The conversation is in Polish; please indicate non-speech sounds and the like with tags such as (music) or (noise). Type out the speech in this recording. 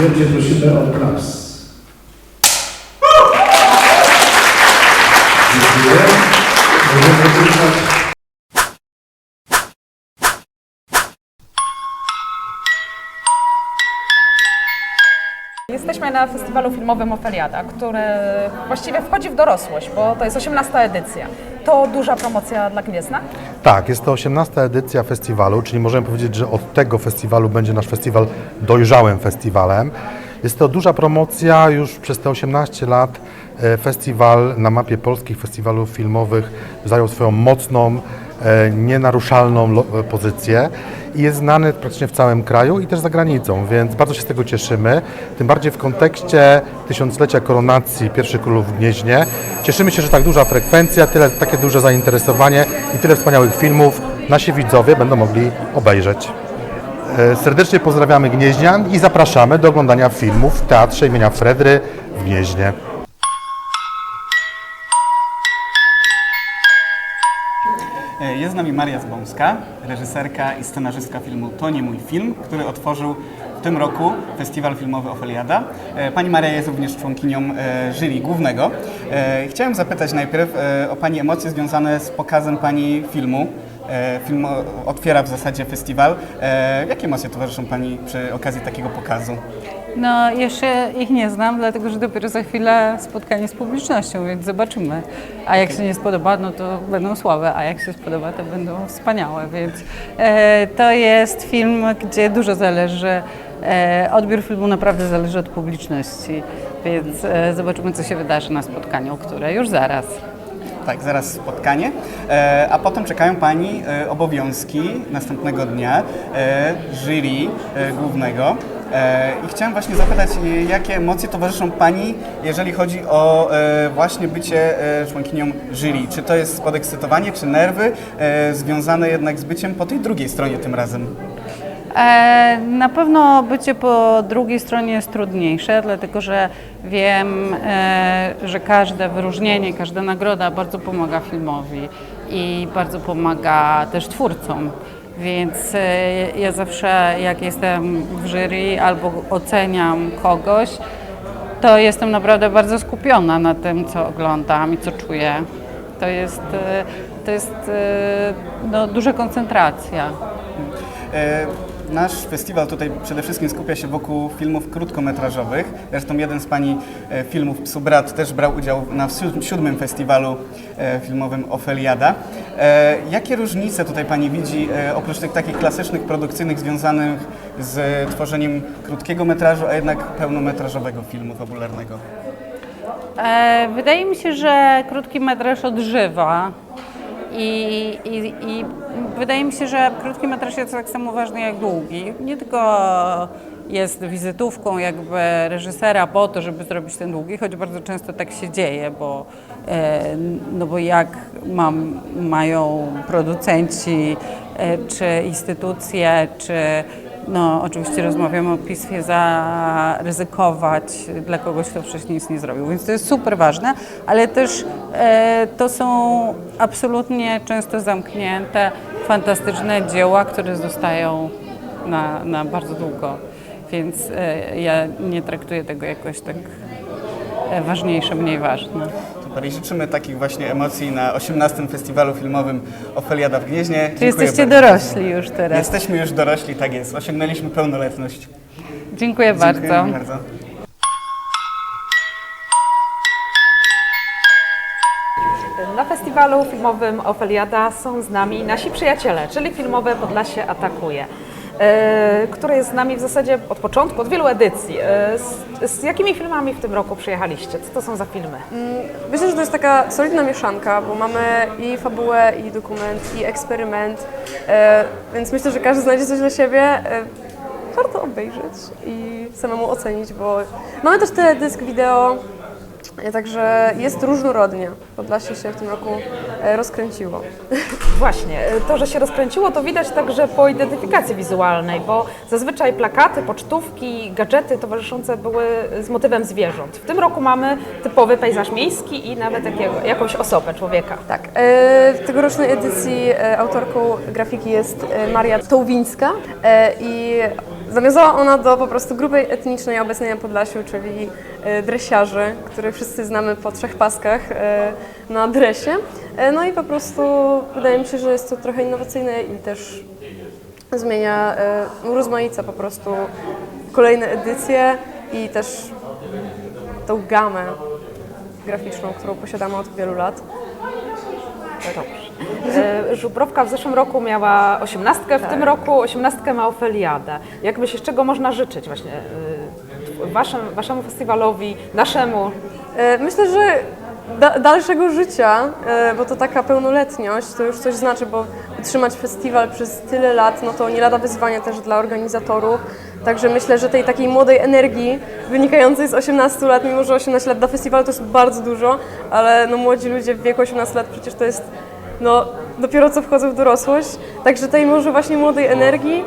wielkie prosimy o klaps. Dziękuję. Jesteśmy na festiwalu filmowym Ofeliada, który właściwie wchodzi w dorosłość, bo to jest 18 edycja. To duża promocja dla Gniezna. Tak, jest to 18 edycja festiwalu, czyli możemy powiedzieć, że od tego festiwalu będzie nasz festiwal dojrzałym festiwalem. Jest to duża promocja, już przez te 18 lat e, festiwal na mapie polskich festiwalów filmowych zajął swoją mocną, nienaruszalną lo- e, pozycję i jest znany praktycznie w całym kraju i też za granicą, więc bardzo się z tego cieszymy. Tym bardziej w kontekście tysiąclecia koronacji pierwszych królów w Gnieźnie. Cieszymy się, że tak duża frekwencja, tyle, takie duże zainteresowanie i tyle wspaniałych filmów nasi widzowie będą mogli obejrzeć. E, Serdecznie pozdrawiamy Gnieźnian i zapraszamy do oglądania filmów w Teatrze imienia Fredry w Gnieźnie. Jest z nami Maria Zbąska, reżyserka i scenarzystka filmu To nie mój film, który otworzył w tym roku Festiwal Filmowy Ofeliada. E, Pani Maria jest również członkinią e, jury głównego. E, Chciałem zapytać najpierw e, o Pani emocje związane z pokazem Pani filmu. E, Film otwiera w zasadzie festiwal. E, Jakie emocje towarzyszą Pani przy okazji takiego pokazu? No, jeszcze ich nie znam, dlatego że dopiero za chwilę spotkanie z publicznością, więc zobaczymy. A jak się nie spodoba, no to będą słabe, a jak się spodoba, to będą wspaniałe. Więc e, to jest film, gdzie dużo zależy. E, odbiór filmu naprawdę zależy od publiczności, więc e, zobaczymy, co się wydarzy na spotkaniu, które już zaraz. Tak, zaraz spotkanie. E, a potem czekają Pani e, obowiązki następnego dnia e, jury głównego. I chciałem właśnie zapytać, jakie emocje towarzyszą Pani, jeżeli chodzi o właśnie bycie członkinią jury? Czy to jest podekscytowanie, czy nerwy związane jednak z byciem po tej drugiej stronie tym razem? E, Na pewno bycie po drugiej stronie jest trudniejsze, dlatego że wiem, e, że każde wyróżnienie, każda nagroda bardzo pomaga filmowi i bardzo pomaga też twórcom. Więc e, ja zawsze, jak jestem w jury albo oceniam kogoś, to jestem naprawdę bardzo skupiona na tym, co oglądam i co czuję. To jest, to jest no, duża koncentracja. Nasz festiwal tutaj przede wszystkim skupia się wokół filmów krótkometrażowych. Zresztą jeden z Pani e, filmów Psu Brat też brał udział na si- siódmym festiwalu e, filmowym Ofeliada. E, Jakie różnice tutaj Pani widzi, oprócz tych takich klasycznych, produkcyjnych związanych z tworzeniem krótkiego metrażu, a jednak pełnometrażowego filmu fabularnego? Wydaje mi się, że krótki metraż odżywa i, i, i wydaje mi się, że krótki metraż jest tak samo ważny jak długi. Nie tylko jest wizytówką jakby reżysera po to, żeby zrobić ten długi, choć bardzo często tak się dzieje, bo, e, no bo jak mam, mają producenci e, czy instytucje, czy no, oczywiście rozmawiamy o pismie, zaryzykować dla kogoś, kto wcześniej nic nie zrobił. Więc to jest super ważne, ale też e, to są absolutnie często zamknięte, fantastyczne dzieła, które zostają na, na bardzo długo. Więc e, ja nie traktuję tego jakoś tak e, ważniejsze, mniej ważne. I życzymy takich właśnie emocji na 18. Festiwalu Filmowym Ofeliada w Gnieźnie. Czy Dziękuję jesteście bardzo. dorośli już teraz? Jesteśmy już dorośli, tak jest. Osiągnęliśmy pełnoletność. Dziękuję bardzo. Dziękujemy bardzo. Na festiwalu filmowym Ofeliada są z nami nasi przyjaciele, czyli filmowe Podlasie Atakuje, e, które jest z nami w zasadzie od początku, od wielu edycji. E, Z, z jakimi filmami w tym roku przyjechaliście? Co to są za filmy? Myślę, że to jest taka solidna mieszanka, bo mamy i fabułę, i dokument, i eksperyment, e, więc myślę, że każdy znajdzie coś dla siebie. Warto obejrzeć i samemu ocenić, bo mamy też teledysk wideo, także jest różnorodnie. Podlasie się w tym roku rozkręciło. (laughs) Właśnie, e, to, że się rozkręciło, to widać także po identyfikacji wizualnej, bo zazwyczaj plakaty, pocztówki, gadżety towarzyszące były z motywem zwierząt. W tym roku mamy typowy pejzaż miejski i nawet jakiego, jakąś osobę człowieka. Tak, e, w tegorocznej edycji e, autorką grafiki jest e, Maria Tołwińska e, i Zawiązała ona do po prostu grupy etnicznej obecnej na Podlasiu, czyli e, dresiarzy, których wszyscy znamy po trzech paskach e, na dresie. E, No i po prostu wydaje mi się, że jest to trochę innowacyjne i też zmienia, e, urozmaica po prostu kolejne edycje i też tą gamę graficzną, którą posiadamy od wielu lat. E, Żubrowka w zeszłym roku miała osiemnastkę, w tym roku osiemnastkę ma Ofeliadę. Jak myślisz, czego można życzyć właśnie e, waszym, waszemu festiwalowi, naszemu? Myślę, że da, dalszego życia, e, bo to taka pełnoletność, to już coś znaczy, bo utrzymać festiwal przez tyle lat, no to nie lada wyzwanie też dla organizatorów. Także myślę, że tej takiej młodej energii wynikającej z 18 lat, mimo że 18 lat dla festiwalu to jest bardzo dużo, ale no młodzi ludzie w wieku 18 lat przecież to jest no dopiero co wchodzą w dorosłość. Także tej może właśnie młodej energii